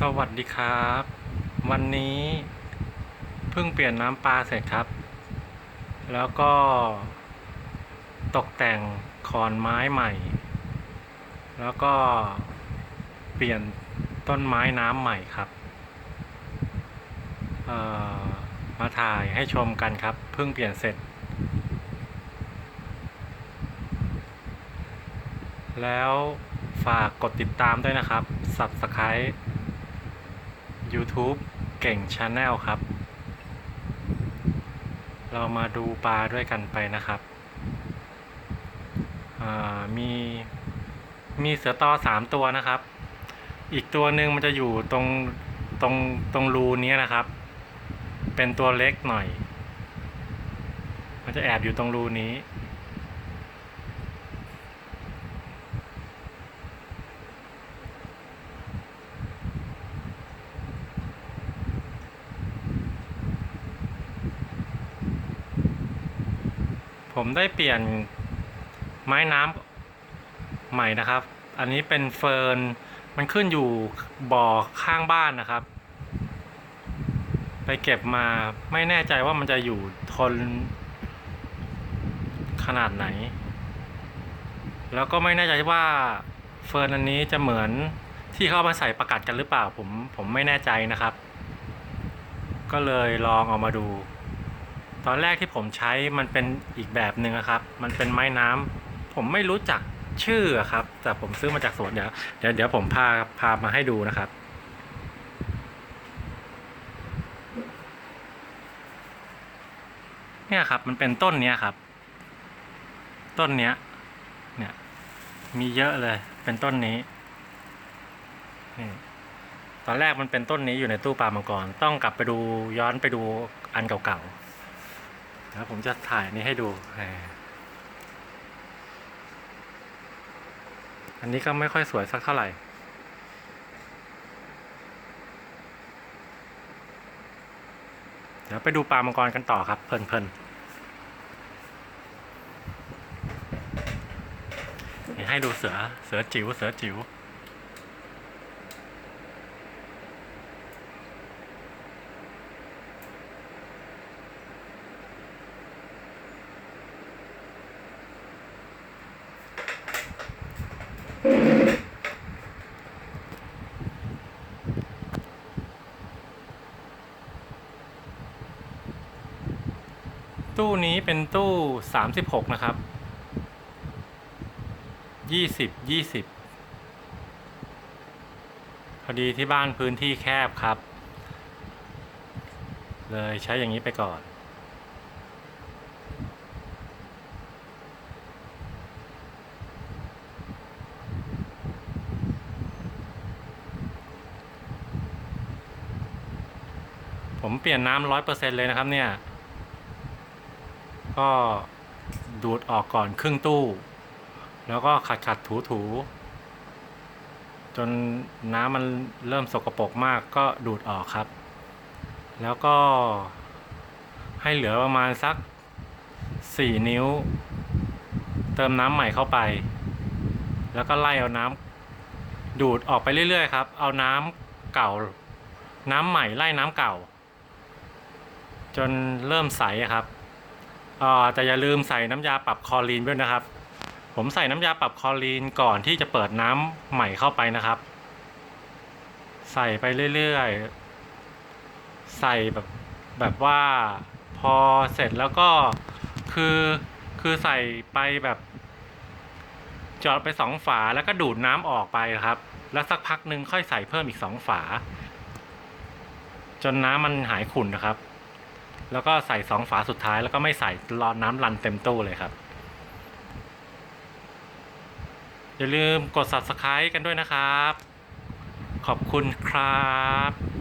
สวัสดีครับ วันนี้เพิ่งเปลี่ยนน้ำปลาเสร็จครับ แล้วก็ตกแต่งขอนไม้ใหม่ แล้วก็เปลี่ยนต้นไม้น้ำใหม่ครับมาถ่ายให้ชมกันครับ เพิ่งเปลี่ยนเสร็จ แล้วฝากกดติดตามด้วยนะครับ Subscribe YouTube เก่ง Channel ครับ เรามาดูปลาด้วยกันไปนะครับอ่ามีมีเสือตอสามตัวนะครับ อีกตัวหนึ่งมันจะอยู่ตรงตรงตรงรูนี้นะครับ เป็นตัวเล็กหน่อย มันจะแอบอยู่ตรงรูนี้ ผมได้เปลี่ยนไม้น้ำใหม่นะครับ อันนี้เป็นเฟิร์น มันขึ้นอยู่บ่อข้างบ้านนะครับ ไปเก็บมาไม่แน่ใจว่ามันจะอยู่ทนขนาดไหน แล้วก็ไม่แน่ใจว่าเฟิร์นอันนี้จะเหมือนที่เขาเอามาใส่ประกัดกันหรือเปล่าผมผมไม่แน่ใจนะครับ ก็เลยลองเอามาดู ตอนแรกที่ผมใช้มันเป็นอีกแบบหนึ่งนะครับ มันเป็นไม้น้ำผมไม่รู้จักชื่อครับ แต่ผมซื้อมาจากสวนเดี๋ยวเดี๋ยวเดี๋ยวผมพาพามาให้ดูนะครับ เนี่ยครับมันเป็นต้นเนี้ยครับ ต้นเนี้ย เนี่ย มีเยอะเลย เป็นต้นนี้นี่ตอนแรกมันเป็นต้นนี้อยู่ในตู้ปลามังกร ต้องกลับไปดูย้อนไปดูอันเก่าๆ แล้วผมจะถ่ายนี้ให้ดู อันนี้ก็ไม่ค่อยสวยสักเท่าไหร่ เดี๋ยวไปดูปลามังกรกันต่อครับ เพลินๆนี่ให้ดูเสือ เสือจิ๋ว เสือจิ๋ว ตู้นี้เป็นตู้สามสิบหกนะครับยี่สิบยี่สิบพอดีที่บ้านพื้นที่แคบครับ เลยใช้อย่างนี้ไปก่อน ผมเปลี่ยนน้ำร้อยเปอร์เซ็นเลยนะครับเนี่ย ก็ดูดออกก่อนครึ่งตู้ แล้วก็ขัดขัดถูถูจนน้ำมันเริ่มสกปรกมากก็ดูดออกครับ แล้วก็ให้เหลือประมาณสักสี่นิ้ว เติมน้ำใหม่เข้าไป แล้วก็ไล่เอาน้ำดูดออกไปเรื่อยๆครับ เอาน้ำเก่า น้ำใหม่ไล่น้ำเก่า จนเริ่มใสครับ แต่อย่าลืมใส่น้ำยาปรับคอรีนด้วยนะครับ ผมใส่น้ำยาปรับคอรีนก่อนที่จะเปิดน้ำใหม่เข้าไปนะครับ ใส่ไปเรื่อยๆ ใส่แบบแบบว่าพอเสร็จแล้วก็คือคือใส่ไปแบบจอดไปสองฝาแล้วก็ดูดน้ำออกไปครับ แล้วสักพักหนึ่งค่อยใส่เพิ่มอีกสองฝา จนน้ำมันหายขุ่นนะครับ แล้วก็ใส่สองฝาสุดท้ายแล้วก็ไม่ใส่รอน้ำรันเต็มตู้เลยครับ อย่าลืมกด subscribe กันด้วยนะครับ ขอบคุณครับ